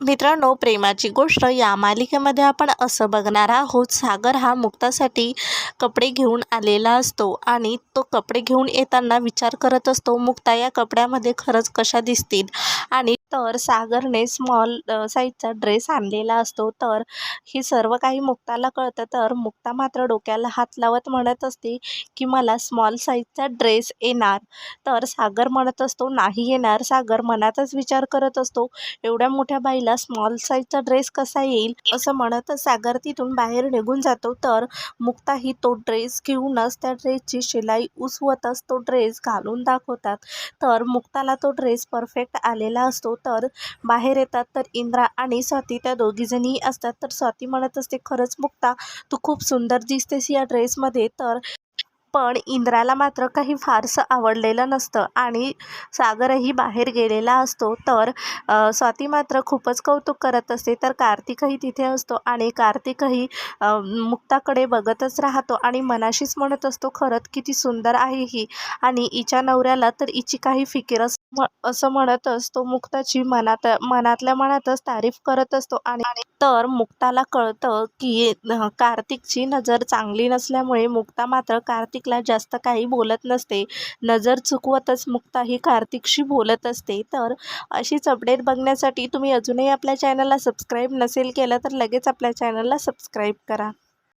मित्रांनो प्रेमाची गोष्ट या मालिकेमध्ये आपण असं बघणार आहोत सागर हा मुक्तासाठी कपडे घेऊन आलेला असतो आणि तो कपडे घेऊन येताना विचार करत असतो मुक्ता या कपड्यामध्ये खरंच कशा दिसतील? आणि तर सागरने स्मॉल साईजचा ड्रेस आणलेला असतो. तर ही सर्व काही मुक्ताला कळतं. तर मुक्ता मात्र डोक्याला हात लावत म्हणत असते की मला स्मॉल साईजचा ड्रेस येणार. तर सागर म्हणत असतो नाही येणार. सागर मनातच विचार करत असतो. एवढ्या मोठ्या बाईला स्मॉल साईजचा ड्रेस कसा येईल असं म्हणत सागर तिथून बाहेर निघून जातो. तर मुक्ताही तो ड्रेस घेऊनच त्या ड्रेसची शिलाई उसवतच तो ड्रेस घालून दाखवतात. तर मुक्ताला तो ड्रेस परफेक्ट आलेला असतो. तर बाहेर येतात तर इंद्रा आणि स्वाती त्या दोघीजणीही असतात. तर स्वाती म्हणत असते खरंच मुक्ता तू खूप सुंदर दिसतेस या ड्रेसमध्ये तर पण इंद्राला मात्र काही फारसं आवडलेलं नसतं. आणि सागरही बाहेर गेलेला असतो तर स्वाती मात्र खूपच कौतुक करत असते. तर कार्तिकही तिथे असतो आणि कार्तिकही मुक्ताकडे बघतच राहतो आणि मनाशीच म्हणत असतो खरंच किती सुंदर आहे ही. आणि इच्या नवऱ्याला तर इची काही फिकीरच म- असं म्हणतच तो मुक्ताची मनात मनातल्या मनातच तारीफ करत असतो आणि तर मुक्ताला कळतं की कार्तिकची नजर चांगली नसल्यामुळे मुक्ता मात्र कार्तिकला जास्त काही बोलत नसते. नजर चुकवतच मुक्ता ही कार्तिकशी बोलत असते. तर अशीच अपडेट बघण्यासाठी तुम्ही अजूनही आपल्या चॅनलला सबस्क्राईब नसेल केलं तर लगेच आपल्या चॅनलला सबस्क्राईब करा.